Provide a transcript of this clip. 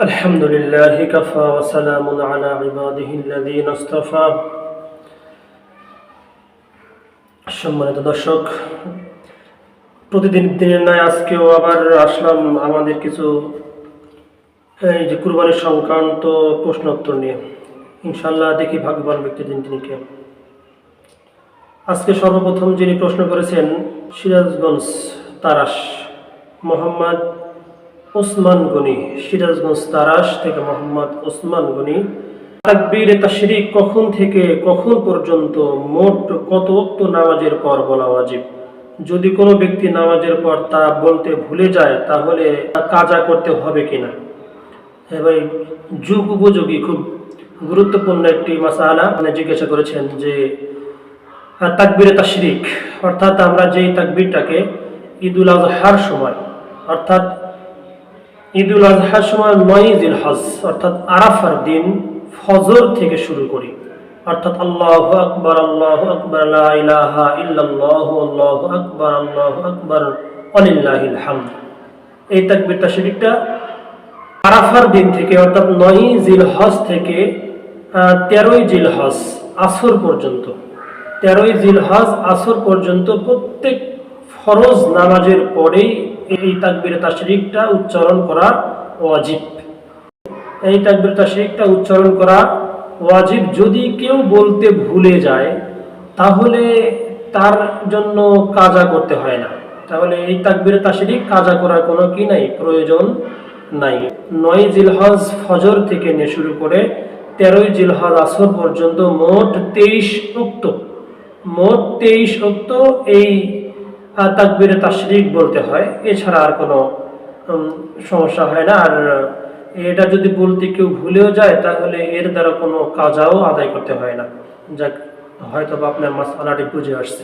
الحمد لله كفى وسلام على عباده الذين اصطفى সম্মানিত দর্শক প্রতিদিন দিনের ন্যায় আজকেও আবার আসলাম আমাদের কিছু এই যে কুরবানির সংক্রান্ত প্রশ্নোত্তর নিয়ে ইনশাল্লাহ দেখি ভাগ্যবান ব্যক্তি দিন তিনি কে আজকে সর্বপ্রথম যিনি প্রশ্ন করেছেন সিরাজগঞ্জ তারাস মোহাম্মদ ওসমান গনি, সিরাজগঞ্জ তারাস থেকে মোহাম্মদ ওসমান গনি। তাকবীর, তাশরিক কখন থেকে কখন পর্যন্ত মোট কত অক্ত নামাজের পর বলা ওয়াজিব? যদি কোনো ব্যক্তি নামাজের পর তা বলতে ভুলে যায়, তাহলে কাজা করতে হবে কিনা? এবার যুগ উপযোগী, খুব গুরুত্বপূর্ণ একটি মাসালা। মানে জিজ্ঞাসা করেছেন যে তাকবিরে, তাশরিক, অর্থাৎ আমরা যেই তাকবীরটাকে ঈদুল আজহার সময়, অর্থাৎ ঈদুল আজহার সময় নয় জিল হজ অর্থাৎ আরাফার দিন ফজর থেকে শুরু করি। অর্থাৎ আল্লাহ আকবর আল্লাহ আকবর, লা ইলাহা ইল্লাল্লাহ, আল্লাহ আকবর আল্লাহ আকবর অলিল্লাহিল হামদ এই তাকবীর তাশরিকটা আরাফার দিন থেকে, অর্থাৎ নয় জিল হজ থেকে তেরোই জিল হজ আসর পর্যন্ত। তেরোই জিল হজ আসর পর্যন্ত প্রত্যেক ফরজ নামাজের পরেই এই তাকবির তাশরিকটা উচ্চারণ করা ওয়াজিব। এই তাকবির তাশরিকটা উচ্চারণ করা ওয়াজিব যদি কেউ বলতে ভুলে যায়, তাহলে তার জন্য কাজা করতে হয় না। তাহলে এই তাকবির তাশরিক কাজা করার কোনো কি নাই, প্রয়োজন নাই। নয় জিলহজ ফজর থেকে নিয়ে শুরু করে তেরোই জিলহজ আসর পর্যন্ত মোট তেইশ উক্ত। মোট তেইশ উক্ত এই তাকবিরে তাশরিক বলতে হয়, এছাড়া আর কোনো সমস্যা হয় না। আর এটা যদি বলতে কেউ ভুলেও যায়, তাহলে এর দ্বারা কোনো কাজাও আদায় করতে হয় না। যাক হয়তো বা আপনার মাসালাটি বুঝে আসছে।